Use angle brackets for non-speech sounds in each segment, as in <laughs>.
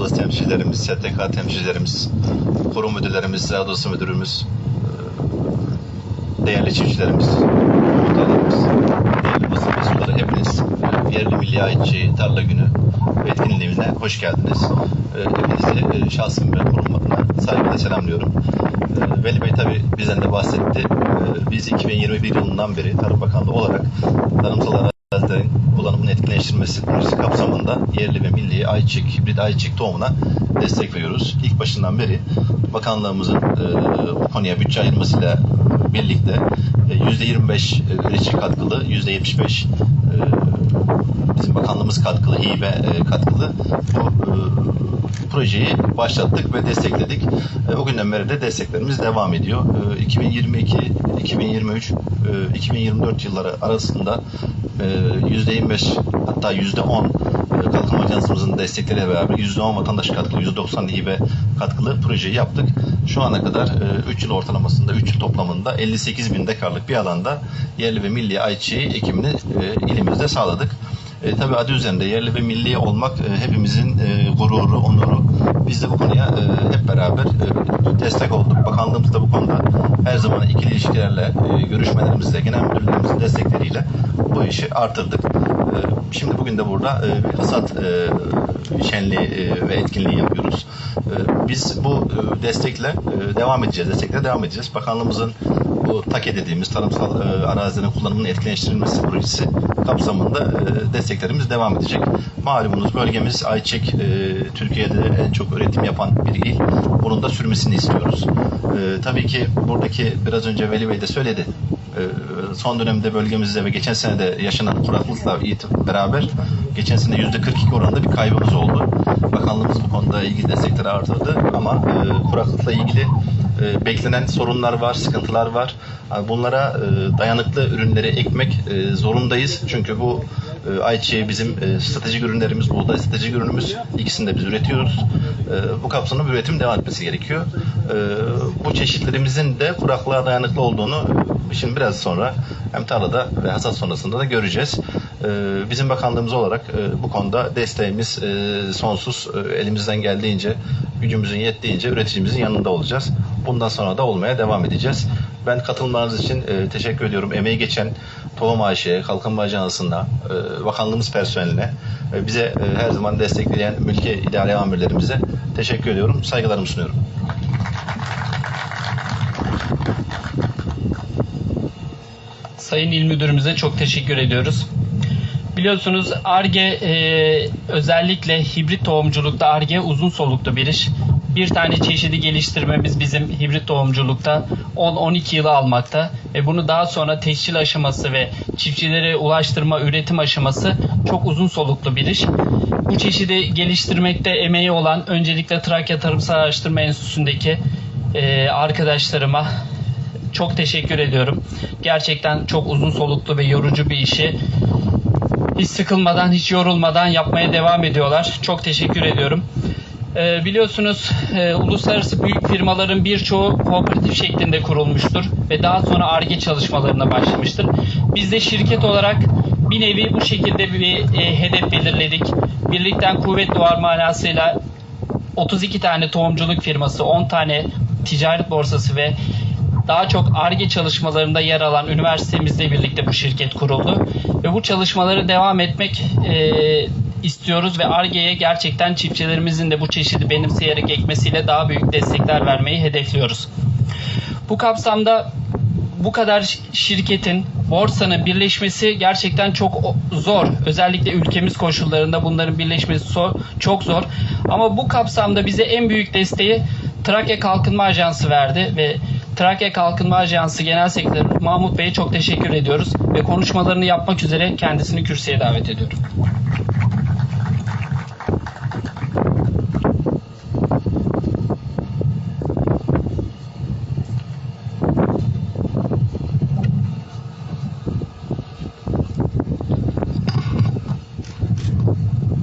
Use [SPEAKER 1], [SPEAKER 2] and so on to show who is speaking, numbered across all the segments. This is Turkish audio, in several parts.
[SPEAKER 1] odası temsilcilerimiz, STK temsilcilerimiz, kurum müdürlerimiz, odası müdürümüz, e, değerli çiftçilerimiz, muhtarlarımız, değerli basın mensupları hepiniz yerli milli ayetçi tarla günü etkinliğine hoş geldiniz. E, Hepinizi e, şahsım ve kurum adına saygıyla selamlıyorum. Veli Bey tabi bizden de bahsetti. Biz 2021 yılından beri Tarım Bakanlığı olarak tarımsal arazilerin kullanımını etkinleştirmesi projesi kapsamında yerli ve milli ayçiçek, hibrit ayçiçek tohumuna destek veriyoruz. İlk başından beri bakanlığımızın e, bu konuya bütçe ayırmasıyla birlikte e, %25 üretici katkılı, %75 e, bizim bakanlığımız katkılı, hibe e, katkılı bu e, projeyi başlattık ve destekledik. E, o günden beri de desteklerimiz devam ediyor. E, 2022, 2023, e, 2024 yılları arasında e, %25 hatta %10 e, Kalkınma Ajansımızın destekleriyle beraber %10 vatandaş katkılı, %90 hibe katkılı projeyi yaptık. Şu ana kadar 3 yıl ortalamasında, 3 yıl toplamında 58 bin dekarlık bir alanda yerli ve milli ayçiçeği ekimini e, ilimizde sağladık. E, tabii adı üzerinde yerli ve milli olmak e, hepimizin e, gururu, onuru. Biz de bu konuya e, hep beraber e, destek olduk. Bakanlığımız da bu konuda her zaman ikili ilişkilerle, e, görüşmelerimizle, genel müdürlerimizin destekleriyle bu işi artırdık. E, şimdi bugün de burada e, hasat e, şenliği e, ve etkinliği yapıyoruz. E, biz bu e, destekle e, devam edeceğiz, destekle devam edeceğiz. Bakanlığımızın bu TAKE dediğimiz tarımsal e, arazilerin kullanımının etkinleştirilmesi projesi kapsamında e, desteklerimiz devam edecek. Malumunuz bölgemiz ayçiçek e, Türkiye'de en çok üretim yapan bir il. Bunun da sürmesini istiyoruz. E, tabii ki buradaki biraz önce Veli Bey de söyledi. Son dönemde bölgemizde ve geçen sene de yaşanan kuraklıkla beraber geçen sene %42 oranında bir kaybımız oldu. Bakanlığımız bu konuda ilgili destekleri artırdı ama e, kuraklıkla ilgili e, beklenen sorunlar var, sıkıntılar var. Yani Bunlara e, dayanıklı ürünleri ekmek e, zorundayız. Çünkü bu e, ayçiçeği bizim e, stratejik ürünlerimiz, buğday stratejik ürünümüz. İkisini de biz üretiyoruz. E, bu kapsamda bir üretim devam etmesi gerekiyor. E, bu çeşitlerimizin de kuraklığa dayanıklı olduğunu e, şimdi biraz sonra hem tarlada ve hasat sonrasında da göreceğiz. E, bizim bakanlığımız olarak e, bu konuda desteğimiz e, sonsuz. E, elimizden geldiğince, gücümüzün yettiğince üreticimizin yanında olacağız. Bundan sonra da olmaya devam edeceğiz. Ben katılımlarınız için teşekkür ediyorum. Emeği geçen Tohum AŞ'ye, Kalkınma Ajansı'na, bakanlığımız personeline, bize her zaman destekleyen mülki idare amirlerimize teşekkür ediyorum. Saygılarımı sunuyorum.
[SPEAKER 2] Sayın İl Müdürümüze çok teşekkür ediyoruz. Biliyorsunuz ARGE e, özellikle hibrit tohumculukta ARGE uzun soluklu bir iş. Bir tane çeşidi geliştirmemiz bizim hibrit tohumculukta 10-12 yılı almakta ve bunu daha sonra tescil aşaması ve çiftçilere ulaştırma, üretim aşaması çok uzun soluklu bir iş. Bu çeşidi geliştirmekte emeği olan öncelikle Trakya Tarımsal Araştırma Enstitüsü'ndeki e, arkadaşlarıma çok teşekkür ediyorum. Gerçekten çok uzun soluklu ve yorucu bir işi hiç sıkılmadan, hiç yorulmadan yapmaya devam ediyorlar. Çok teşekkür ediyorum. Ee, biliyorsunuz e, uluslararası büyük firmaların birçoğu kooperatif şeklinde kurulmuştur ve daha sonra ARGE çalışmalarına başlamıştır. Biz de şirket olarak bir nevi bu şekilde bir e, hedef belirledik. Birlikten kuvvet doğar manasıyla 32 tane tohumculuk firması, 10 tane ticaret borsası ve daha çok ARGE çalışmalarında yer alan üniversitemizle birlikte bu şirket kuruldu. Ve bu çalışmaları devam etmek e, istiyoruz ve ARGE'ye gerçekten çiftçilerimizin de bu çeşidi benimseyerek ekmesiyle daha büyük destekler vermeyi hedefliyoruz. Bu kapsamda bu kadar şirketin, borsanın birleşmesi gerçekten çok zor. Özellikle ülkemiz koşullarında bunların birleşmesi çok zor. Ama bu kapsamda bize en büyük desteği Trakya Kalkınma Ajansı verdi ve Trakya Kalkınma Ajansı Genel Sekreteri Mahmut Bey'e çok teşekkür ediyoruz ve konuşmalarını yapmak üzere kendisini kürsüye davet ediyorum.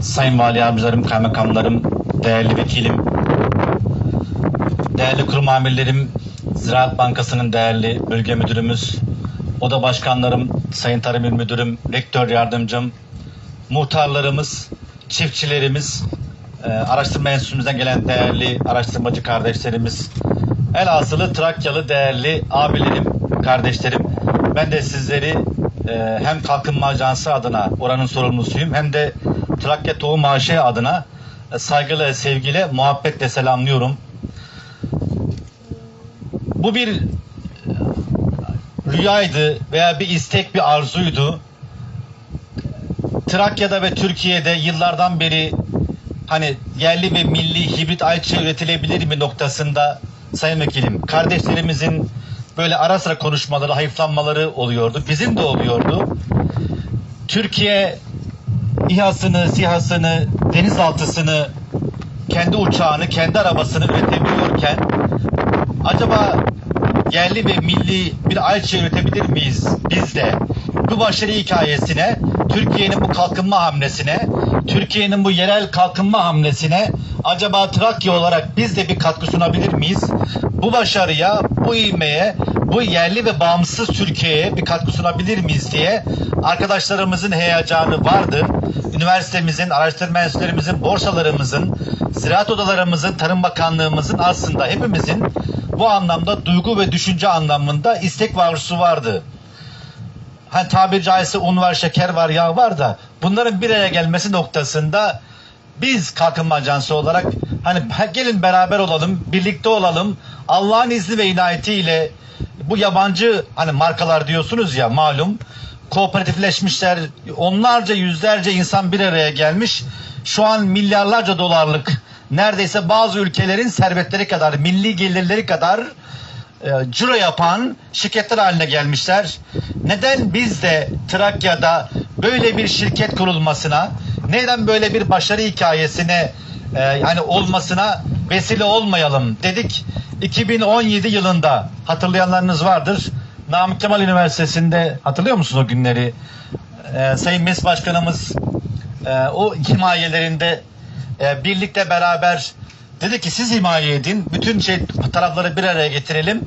[SPEAKER 3] Sayın Vali Yardımcılarım, kaymakamlarım, değerli vekilim, değerli kurum amirlerim, Ziraat Bankası'nın değerli bölge müdürümüz, oda başkanlarım, Sayın Tarım İl Müdürüm, rektör yardımcım, muhtarlarımız, çiftçilerimiz, e, araştırma enstitümüzden gelen değerli araştırmacı kardeşlerimiz, elhasılı Trakyalı değerli abilerim, kardeşlerim. Ben de sizleri e, hem Kalkınma Ajansı adına oranın sorumlusuyum hem de Trakya Tohum AŞ adına e, saygıyla, sevgiyle, muhabbetle selamlıyorum. Bu bir e, rüyaydı veya bir istek, bir arzuydu. Trakya'da ve Türkiye'de yıllardan beri hani yerli ve milli hibrit ayçiçeği üretilebilir mi noktasında Sayın Vekilim kardeşlerimizin böyle ara sıra konuşmaları, hayıflanmaları oluyordu. Bizim de oluyordu. Türkiye İHA'sını, SİHA'sını, denizaltısını, kendi uçağını, kendi arabasını üretebiliyorken acaba yerli ve milli bir ayçiçeği üretebilir miyiz biz de? Bu başarı hikayesine, Türkiye'nin bu kalkınma hamlesine, Türkiye'nin bu yerel kalkınma hamlesine acaba Trakya olarak biz de bir katkı sunabilir miyiz? Bu başarıya, bu ivmeye, bu yerli ve bağımsız Türkiye'ye bir katkı sunabilir miyiz diye arkadaşlarımızın heyecanı vardı. Üniversitemizin, araştırma enstitülerimizin, borsalarımızın, ziraat odalarımızın, Tarım Bakanlığımızın aslında hepimizin bu anlamda duygu ve düşünce anlamında istek ve vardı. Hani tabiri caizse un var, şeker var, yağ var da bunların bir araya gelmesi noktasında biz kalkınma ajansı olarak hani gelin beraber olalım, birlikte olalım. Allah'ın izni ve inayetiyle bu yabancı hani markalar diyorsunuz ya malum kooperatifleşmişler. Onlarca yüzlerce insan bir araya gelmiş. Şu an milyarlarca dolarlık neredeyse bazı ülkelerin servetleri kadar, milli gelirleri kadar e, ciro yapan şirketler haline gelmişler. Neden biz de Trakya'da böyle bir şirket kurulmasına, neden böyle bir başarı hikayesine e, yani olmasına vesile olmayalım dedik. 2017 yılında hatırlayanlarınız vardır. Namık Kemal Üniversitesi'nde hatırlıyor musunuz o günleri? E, Sayın Meclis Başkanımız e, o himayelerinde e, birlikte beraber dedi ki siz himaye edin. Bütün şey tarafları bir araya getirelim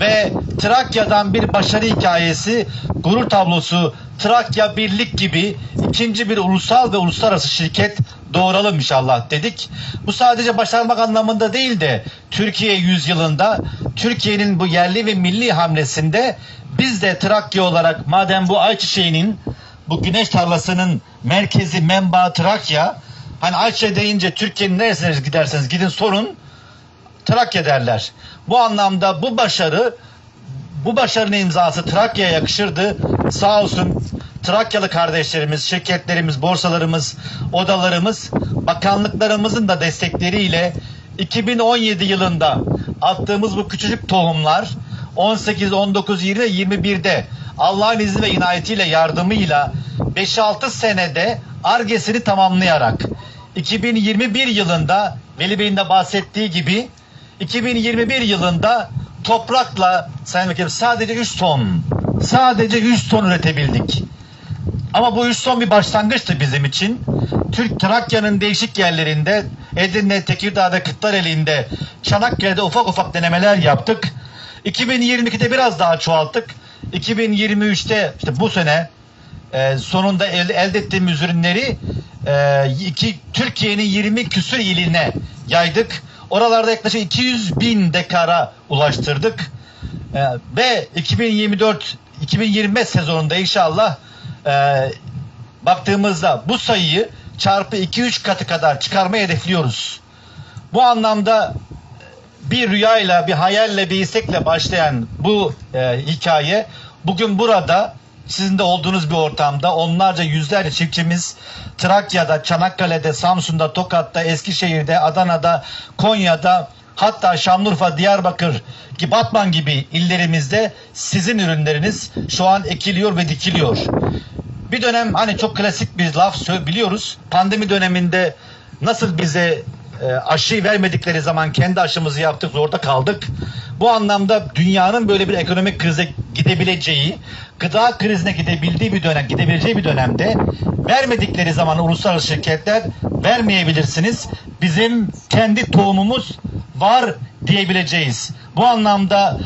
[SPEAKER 3] ve Trakya'dan bir başarı hikayesi, gurur tablosu, Trakya Birlik gibi ikinci bir ulusal ve uluslararası şirket doğuralım inşallah dedik. Bu sadece başarmak anlamında değil de Türkiye yüzyılında Türkiye'nin bu yerli ve milli hamlesinde biz de Trakya olarak madem bu ayçiçeğinin bu güneş tarlasının merkezi menba Trakya hani ayçiçeği deyince Türkiye'nin neresine giderseniz gidin sorun Trakya derler. Bu anlamda bu başarı bu başarının imzası Trakya'ya yakışırdı. Sağ olsun Trakyalı kardeşlerimiz, şirketlerimiz, borsalarımız, odalarımız, bakanlıklarımızın da destekleriyle 2017 yılında attığımız bu küçücük tohumlar 18, 19, 20, 21'de Allah'ın izni ve inayetiyle yardımıyla 5-6 senede argesini tamamlayarak 2021 yılında Veli Bey'in de bahsettiği gibi 2021 yılında toprakla Sayın Vekilim sadece 3 ton sadece 3 ton üretebildik. Ama bu 3 ton bir başlangıçtı bizim için. Türk Trakya'nın değişik yerlerinde Edirne, Tekirdağ'da, Kırklareli'nde, Çanakkale'de ufak ufak denemeler yaptık. 2022'de biraz daha çoğalttık. 2023'te işte bu sene e, sonunda elde ettiğimiz ürünleri e, iki, Türkiye'nin 20 küsür iline yaydık. Oralarda yaklaşık 200 bin dekara ulaştırdık. E, ve 2024 2025 sezonunda inşallah e, baktığımızda bu sayıyı çarpı 2-3 katı kadar çıkarmayı hedefliyoruz. Bu anlamda bir rüyayla, bir hayalle, bir istekle başlayan bu e, hikaye bugün burada sizin de olduğunuz bir ortamda onlarca yüzlerce çiftçimiz Trakya'da, Çanakkale'de, Samsun'da, Tokat'ta, Eskişehir'de, Adana'da, Konya'da hatta Şanlıurfa, Diyarbakır, ki Batman gibi illerimizde sizin ürünleriniz şu an ekiliyor ve dikiliyor. Bir dönem hani çok klasik bir laf biliyoruz. Pandemi döneminde nasıl bize e, aşı vermedikleri zaman kendi aşımızı yaptık zorda kaldık. Bu anlamda dünyanın böyle bir ekonomik krize gidebileceği, gıda krizine gidebildiği bir dönem, gidebileceği bir dönemde vermedikleri zaman uluslararası şirketler vermeyebilirsiniz. Bizim kendi tohumumuz var diyebileceğiz. Bu anlamda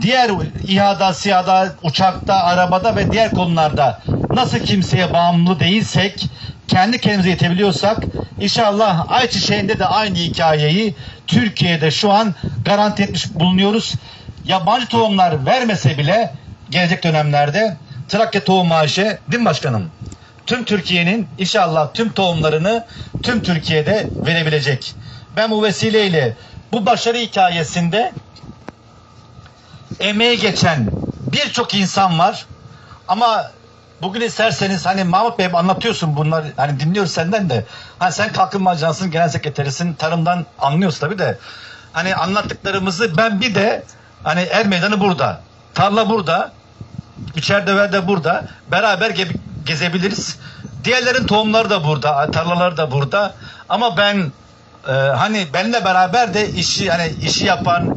[SPEAKER 3] diğer İHA'da, SİHA'da, uçakta, arabada ve diğer konularda nasıl kimseye bağımlı değilsek kendi kendimize yetebiliyorsak inşallah ayçiçeğinde de aynı hikayeyi Türkiye'de şu an garanti etmiş bulunuyoruz. Yabancı tohumlar vermese bile gelecek dönemlerde Trakya Tohum AŞ değil mi başkanım? Tüm Türkiye'nin inşallah tüm tohumlarını tüm Türkiye'de verebilecek. Ben bu vesileyle bu başarı hikayesinde emeği geçen birçok insan var. Ama bugün isterseniz hani Mahmut Bey anlatıyorsun bunları hani dinliyoruz senden de. Hani sen Kalkınma Ajansı'nın genel sekreterisin. Tarımdan anlıyorsun tabii de. Hani anlattıklarımızı ben bir de hani er meydanı burada. Tarla burada. İçeride de burada. Beraber ge- gezebiliriz. Diğerlerin tohumları da burada. Tarlaları da burada. Ama ben e, hani benimle beraber de işi hani işi yapan,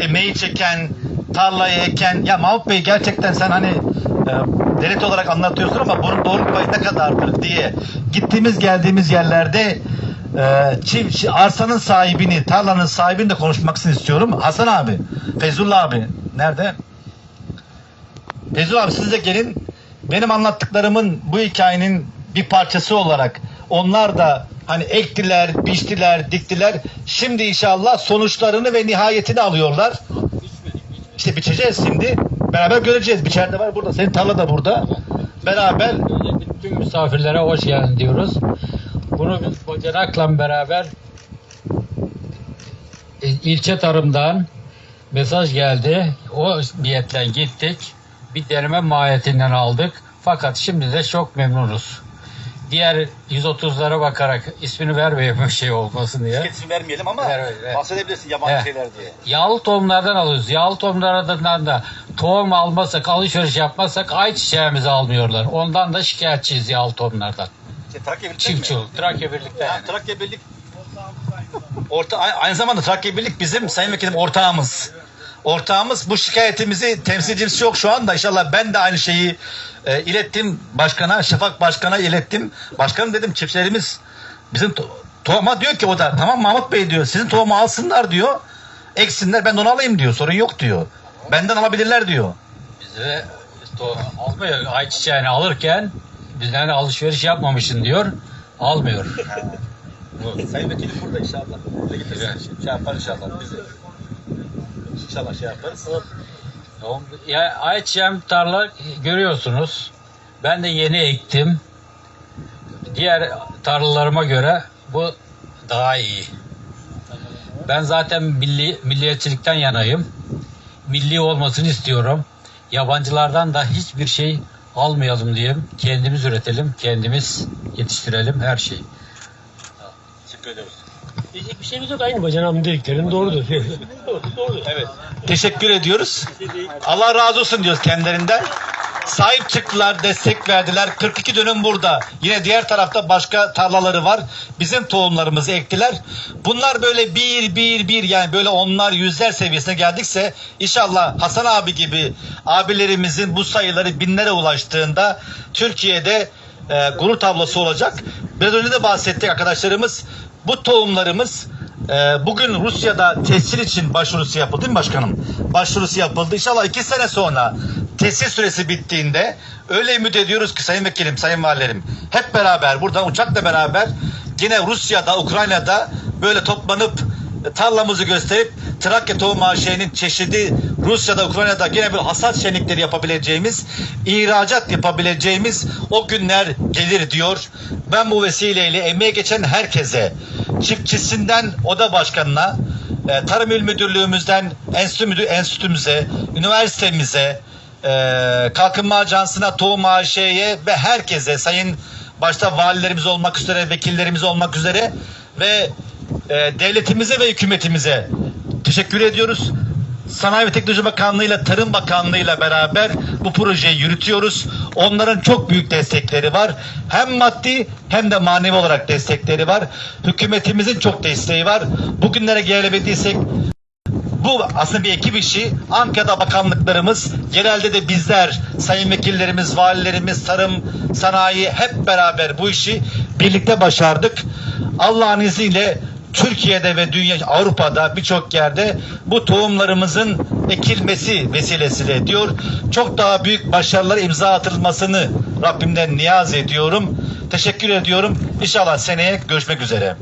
[SPEAKER 3] emeği çeken, tarlayı eken ya Mahmut Bey gerçekten sen hani e, devlet olarak anlatıyorsun ama bunun doğru payı ne kadardır diye gittiğimiz geldiğimiz yerlerde e, çift, arsanın sahibini, tarlanın sahibini de konuşmak istiyorum. Hasan abi, Fezullah abi nerede? Fezullah abi siz de gelin. Benim anlattıklarımın bu hikayenin bir parçası olarak onlar da hani ektiler, biçtiler, diktiler. Şimdi inşallah sonuçlarını ve nihayetini alıyorlar. İşte biçeceğiz şimdi. Beraber göreceğiz. Biçer de var burada. Senin tarla da burada. Beraber
[SPEAKER 4] Tüm misafirlere hoş geldin diyoruz. Bunu biz bacanakla beraber e, ilçe tarımdan mesaj geldi. O niyetle gittik. Bir deneme mahiyetinden aldık. Fakat şimdi de çok memnunuz. Diğer 130'lara bakarak ismini vermeyeyim bir <laughs> şey olmasın diye.
[SPEAKER 3] isim vermeyelim ama
[SPEAKER 4] ver.
[SPEAKER 3] bahsedebilirsin yabancı
[SPEAKER 4] Evet.
[SPEAKER 3] şeyler diye.
[SPEAKER 4] Yağlı tohumlardan alıyoruz. Yağlı tohumlardan da tohum almazsak, alışveriş yapmazsak ayçiçeğimizi almıyorlar. Ondan da şikayetçiyiz yağlı tohumlardan.
[SPEAKER 3] İşte Trakya Birlik'te
[SPEAKER 4] Çiftçilik, Trakya birlikte.
[SPEAKER 3] Ha, Trakya Birlik Orta, aynı zamanda Trakya Birlik bizim Sayın Vekilim ortağımız. Ortağımız bu şikayetimizi temsilcimiz yok şu anda. İnşallah ben de aynı şeyi e, ilettim başkana, Şafak Başkan'a ilettim. Başkanım dedim çiftçilerimiz bizim to- tohuma diyor ki o da tamam Mahmut Bey diyor sizin tohumu alsınlar diyor. Eksinler ben onu alayım diyor. Sorun yok diyor. Benden alabilirler diyor.
[SPEAKER 4] Bize almıyor. Ayçiçeğini alırken bizden alışveriş yapmamışsın diyor. Almıyor. Bu-
[SPEAKER 3] Sayın Vekilim burada inşallah. Buraya getirsin.
[SPEAKER 4] Evet.
[SPEAKER 3] Şey yapar inşallah bizi. İnşallah şey yaparız.
[SPEAKER 4] Ya ayçiçeğim tarla görüyorsunuz. Ben de yeni ektim. Diğer tarlalarıma göre bu daha iyi. Ben zaten milli milliyetçilikten yanayım. Milli olmasını istiyorum. Yabancılardan da hiçbir şey almayalım diyeyim. Kendimiz üretelim, kendimiz yetiştirelim her şeyi.
[SPEAKER 3] Teşekkür ediyoruz.
[SPEAKER 5] Diyecek bir şeyimiz yok aynı bacanağımın dediklerin doğrudur. doğru, doğru. <laughs>
[SPEAKER 3] Evet. Teşekkür ediyoruz. Allah razı olsun diyoruz kendilerinden. Sahip çıktılar, destek verdiler. 42 dönüm burada. Yine diğer tarafta başka tarlaları var. Bizim tohumlarımızı ektiler. Bunlar böyle bir, bir, bir yani böyle onlar yüzler seviyesine geldikse inşallah Hasan abi gibi abilerimizin bu sayıları binlere ulaştığında Türkiye'de e, gurur tablosu olacak. Biraz önce de bahsettik arkadaşlarımız. Bu tohumlarımız e, bugün Rusya'da tescil için başvurusu yapıldı değil mi başkanım? Başvurusu yapıldı. İnşallah iki sene sonra tescil süresi bittiğinde öyle ümit ediyoruz ki sayın vekilim, sayın valilerim hep beraber buradan uçakla beraber yine Rusya'da, Ukrayna'da böyle toplanıp e, tarlamızı gösterip Trakya Tohum AŞ'nin çeşidi Rusya'da, Ukrayna'da yine bir hasat şenlikleri yapabileceğimiz, ihracat yapabileceğimiz o günler gelir diyor. Ben bu vesileyle emeğe geçen herkese, çiftçisinden oda başkanına, e, Tarım İl Müdürlüğümüzden enstitü enstitümüze, üniversitemize, e, Kalkınma Ajansı'na, Tohum AŞ'ye ve herkese, sayın başta valilerimiz olmak üzere, vekillerimiz olmak üzere ve e, devletimize ve hükümetimize teşekkür ediyoruz. Sanayi ve Teknoloji Bakanlığı ile Tarım Bakanlığı ile beraber bu projeyi yürütüyoruz. Onların çok büyük destekleri var. Hem maddi hem de manevi olarak destekleri var. Hükümetimizin çok desteği var. Bugünlere gelebildiysek bu aslında bir ekip işi. Ankara'da bakanlıklarımız, genelde de bizler, sayın vekillerimiz, valilerimiz, tarım, sanayi hep beraber bu işi birlikte başardık. Allah'ın izniyle Türkiye'de ve dünya Avrupa'da birçok yerde bu tohumlarımızın ekilmesi vesilesiyle diyor. Çok daha büyük başarılar imza atılmasını Rabbimden niyaz ediyorum. Teşekkür ediyorum. İnşallah seneye görüşmek üzere.